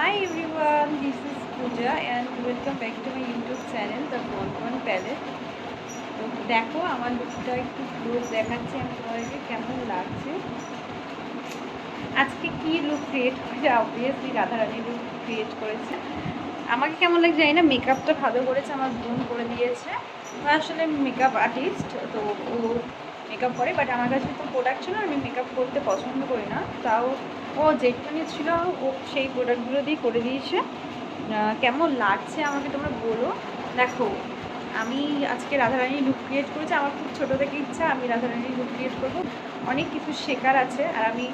Hi everyone, this is Pooja and welcome back to my YouTube channel, The Bonbon Palette. তো দেখো আমার লুকটা একটু ক্লোজ দেখাচ্ছি আমি তোমাদেরকে কেমন লাগছে। আজকে কি লুক ক্রিয়েট করেছে? অবভিয়াসলি রাধারানী লুক ক্রিয়েট করেছে। আমাকে কেমন লাগছে জানি না মেকআপটা ভালো করেছে আমার বোন করে দিয়েছে। আসলে মেকআপ আর্টিস্ট তো ও মেকআপ করে বাট আমার কাছে তো প্রোডাক্ট ছিল, আমি মেকআপ করতে পছন্দ করি না। তাও ও যেটুখানি ছিল ও সেই প্রোডাক্টগুলো দিয়ে করে দিয়েছে। কেমন লাগছে আমাকে তোমরা বলো। দেখো, আমি আজকে রাধারানী লুক ক্রিয়েট করেছি, আমার খুব ছোটো থেকে ইচ্ছা, আমি রাধারানী লুক ক্রিয়েট করব। অনেক কিছু শেখার আছে, আর আমি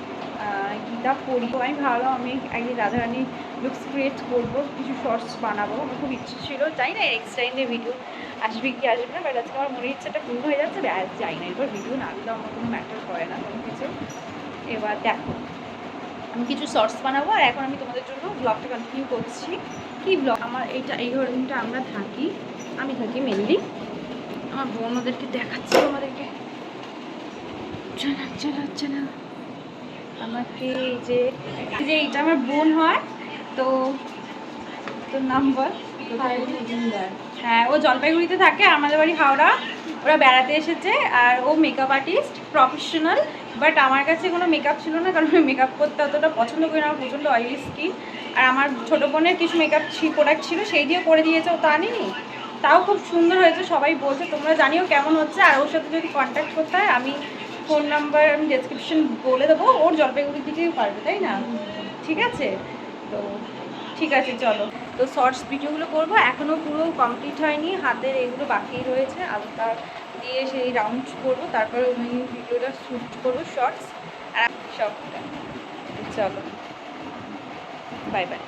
গীতা পড়ি। আমি ভাবলাম আমি একদিন রাধারানী লুকস ক্রিয়েট করব, কিছু শর্টস বানাবো, আমার খুব ইচ্ছে ছিল। জানি না এক্সট্রা ভিডিও আসবে কি আসবে না বাট আজকে আমার মনে ইচ্ছাটা পূর্ণ হয়ে যাচ্ছে ব্যাস যাই না। এবার ভিডিও না দিলেও আমার কোনো ম্যাটার করে না, কোনো কিছু। এবার দেখো, আমি কিছু শর্টস বানাবো, আর এখন আমি তোমাদের জন্য ব্লগটা কন্টিনিউ করছি। কি ব্লগ আমার এইটা, এই রুমটা আমরা থাকি, আমি থাকি মেনলি আমার বোন ওদেরকে দেখাচ্ছি তোমাদেরকে চলা চলা চলা আমাকে এই যে যে এইটা আমার বোন হয়, তো তোর নাম বল। হ্যাঁ ও জলপাইগুড়িতে থাকে, আমাদের বাড়ি হাওড়া। ওরা বেড়াতে এসেছে, আর ও মেকআপ আর্টিস্ট প্রফেশনাল বাট আমার কাছে কোনো মেকআপ ছিল না, কারণ আমি মেকআপ করতে অতটা পছন্দ করি না, আমার প্রচণ্ড অয়েলি স্কিন আর আমার ছোটো বোনের কিছু মেকআপ প্রোডাক্ট ছিল, সেই দিয়ে করে দিয়েছে, ও তা আনিনি। তাও খুব সুন্দর হয়েছে, সবাই বলছে, তোমরা জানিও কেমন হচ্ছে, আর ওর সাথে যদি কন্ট্যাক্ট করতে হয়, আমি ফোন নাম্বার আমি ডেসক্রিপশন বলে দেবো, ওর জলপাইগুড়ির দিকেই পারবে, তাই না? ঠিক আছে? তো ঠিক আছে, চলো। তো শর্টস ভিডিওগুলো করব। এখনও পুরো কমপ্লিট হয়নি। হাতের এগুলো বাকি রয়েছে। আলুটা দিয়ে সেই রাউন্ড করব। তারপরে ওই ভিডিওটা শ্যুট করব শর্টস আর সবটা। চলো। Bye bye